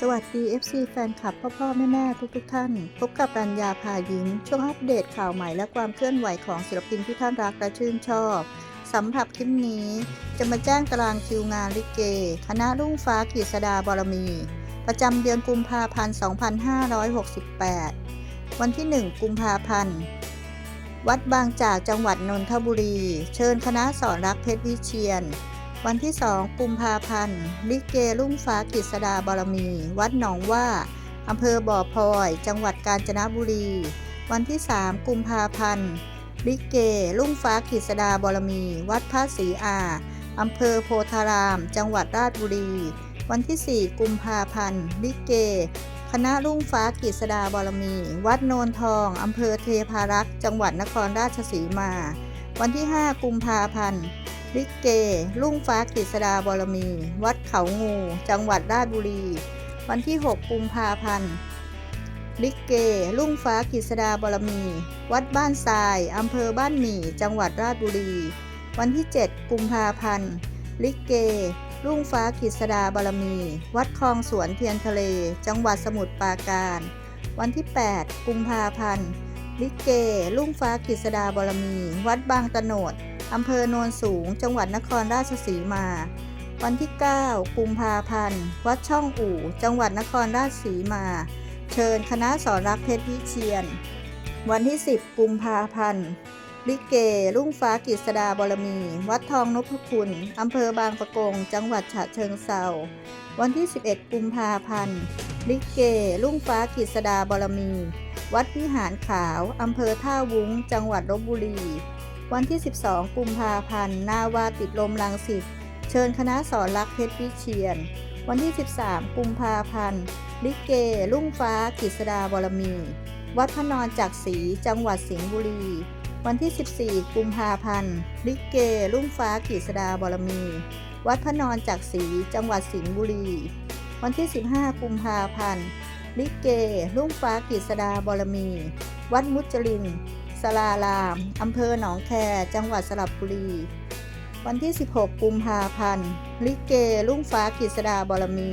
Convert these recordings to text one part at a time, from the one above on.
สวัสดี FC แฟนคลับพ่อพ่อแม่แม่ทุกทุกท่าน พบกับรัญญาพายิงช่วงอัปเดตข่าวใหม่และความเคลื่อนไหวของศิลปินที่ท่านรักและชื่นชอบสำหรับคลิปนี้ จะมาแจ้งตารางคิวงานลิเก คณะรุ่งฟ้ากฤษดาบารมี ประจำเดือนกุมภาพันธ์ 2568 วันที่ 1 กุมภาพันธ์ วัดบางจากจังหวัดนนทบุรี เชิญคณะสอนรักเพชรวิเชียน วันที่ 2 กุมภาพันธ์ ลิเกรุ่งฟ้ากฤษดาบารมี วัดหนองว่า อำเภอบ่อพลอย จังหวัดกาญจนบุรี วันที่ 3 กุมภาพันธ์ ลิเกรุ่งฟ้ากฤษดาบารมี วัดพระศรีอา อำเภอโพธาราม จังหวัดราชบุรี วันที่ 4 กุมภาพันธ์ ลิเก คณะรุ่งฟ้ากฤษดาบารมี วัดโนนทอง อำเภอเทพารักษ์ จังหวัดนครราชสีมา วันที่ 5 กุมภาพันธ์ ลิเก ลุ่งฟ้ากฤษดาบรมี วัดเขางู จังหวัดราชบุรี วันที่ 6 กุมภาพันธ์ ลิเก ลุ่งฟ้ากฤษดาบรมี วัดบ้านทราย อำเภอบ้านหมี่ จังหวัดราชบุรี วันที่ 7 กุมภาพันธ์ ลิเก ลุ่งฟ้ากฤษดาบรมี วัดคลองสวนเทียนทะเล จังหวัดสมุทรปราการ วันที่ 8 กุมภาพันธ์ ลิเก ลุ่งฟ้ากฤษดาบรมี วัดบางตะโนด อำเภอโนนสูง จังหวัดนครราชสีมา วันที่ 9 กุมภาพันธ์ วัดช่องอู่ จังหวัดนครราชสีมา เชิญคณะสอนรักเพชรวิเชียน วันที่ 10 กุมภาพันธ์ ลิเก รุ่งฟ้ากฤษดาบรมี วัดทองนพคุณอำเภอบางปะกง จังหวัดฉะเชิงเซาวันที่ 11 กุมภาพันธ์ ลิเก รุ่งฟ้ากฤษดาบรมี วัดวิหารขาว อำเภอท่าวุ้ง จังหวัดลบบุรี วันที่ 12 กุมภาพันธ์นาวาติดลมลังสิตเชิญคณะสอนรักเพชรวิเชียน วันที่ 13 กุมภาพันธ์ลิเก ลุ่งฟ้ากฤษดาบรมี วัดพระนอนจักรีจังหวัดสิงห์บุรี วันที่ 14 กุมภาพันธ์ลิเก ลุ่งฟ้ากฤษดาบรมี วัดพระนอนจักรีจังหวัดสิงห์บุรี วันที่ 15 กุมภาพันธ์ลิเก ลุ่งฟ้ากฤษดาบรมี วัดมุจลิน สลารามอำเภอหนองแค จังหวัดสระบุรี วันที่ 16 กุมภาพันธ์ ลิเกลุ่งฟ้ากฤษดาบรมี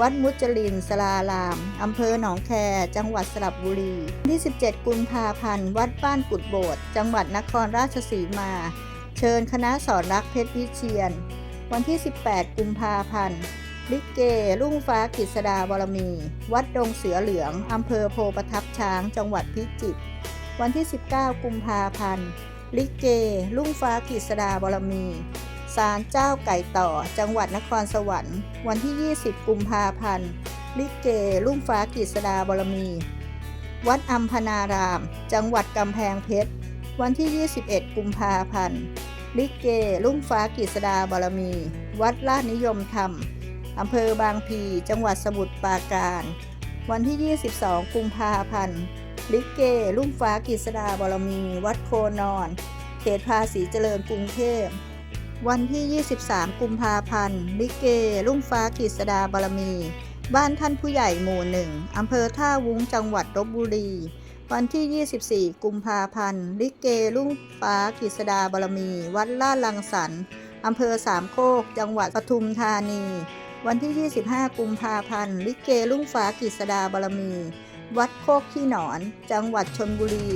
วัดมุจลินสลารามอำเภอหนองแค จังหวัดสระบุรีวันที่ 17 กุมภาพันธ์ วัดบ้านกุดโบดจังหวัดนครราชสีมา เชิญคณะสอนรักเพชรวิเชียน วันที่ 18 กุมภาพันธ์ลิเกลุ่งฟ้ากฤษดาบรมี วัดดงเสือเหลือง อำเภอโพประทับช้าง จังหวัดพิจิตร วันที่ 19 กุมภาพันธ์ ลิเก ลุ่งฟ้ากฤษดาบรมีศาลเจ้าไก่ต่อ จังหวัดนครสวรรค์ วันที่ 20 กุมภาพันธ์ ลิเก ลุ่งฟ้ากฤษดาบรมี วัดอัมพนาราม จังหวัดกำแพงเพชร วันที่ 21 กุมภาพันธ์ ลิเก ลุ่งฟ้ากฤษดาบรมี วัดลาดนิยมธรรม อำเภอบางพี จังหวัดสมุทรปราการ วันที่ 22 กุมภาพันธ์ ลิเกลุ่งฟ้ากฤษดาบรมี วัดโคนอน เขตภาษีเจริญกรุงเทพ วันที่ 23 กุมภาพันธ์ ลิเกลุ่งฟ้ากฤษดาบรมี บ้านท่านผู้ใหญ่หมู่หนึ่งอำเภอท่าวุ้งจังหวัดลบบุรี วันที่ 24 กุมภาพันธ์ ลิเกลุ่งฟ้ากฤษดาบรมี วัดลาดลังสรรค์อำเภอสามโคก จังหวัดปทุมธานี วันที่ 25 กุมภาพันธ์ ลิเกลุ่งฟ้ากฤษดาบรมี วัดโคกขี้หนอน จังหวัดชนบุรี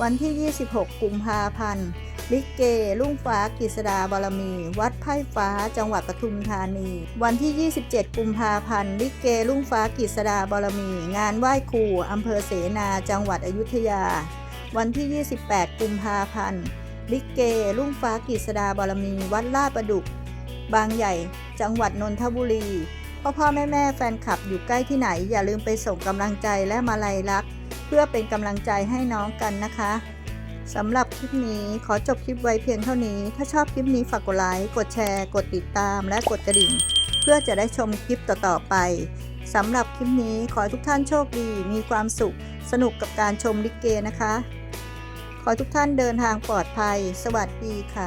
วันที่ 26 กุมภาพันธ์ ลิเก ลุ่งฟ้ากฤษดาบารมี วัดไพ่ฟ้า จังหวัดปทุมธานี วันที่ 27 กุมภาพันธ์ ลิเก ลุ่งฟ้ากฤษดาบารมี งานไหว้ครูอำเภอเสนา จังหวัดอยุธยา วันที่ 28 กุมภาพันธ์ ลิเก ลุ่งฟ้ากฤษดาบารมี วัดลาดประดุก บางใหญ่ จังหวัดนนทบุรี พ่อพ่อแม่แม่แฟนคลับอยู่ใกล้ที่ไหน อย่าลืมไปส่งกำลังใจและมาลัยรัก เพื่อเป็นกำลังใจให้น้องกันนะคะสำหรับคลิปนี้ขอจบคลิปไว้เพียงเท่านี้ ถ้าชอบคลิปนี้ฝากกดไลค์ กดแชร์ กดติดตาม และกดกระดิ่ง เพื่อจะได้ชมคลิปต่อๆไปสำหรับคลิปนี้ขอทุกท่านโชคดี มีความสุข สนุกกับการชมลิเกนะคะ ขอทุกท่านเดินทางปลอดภัย สวัสดีค่ะ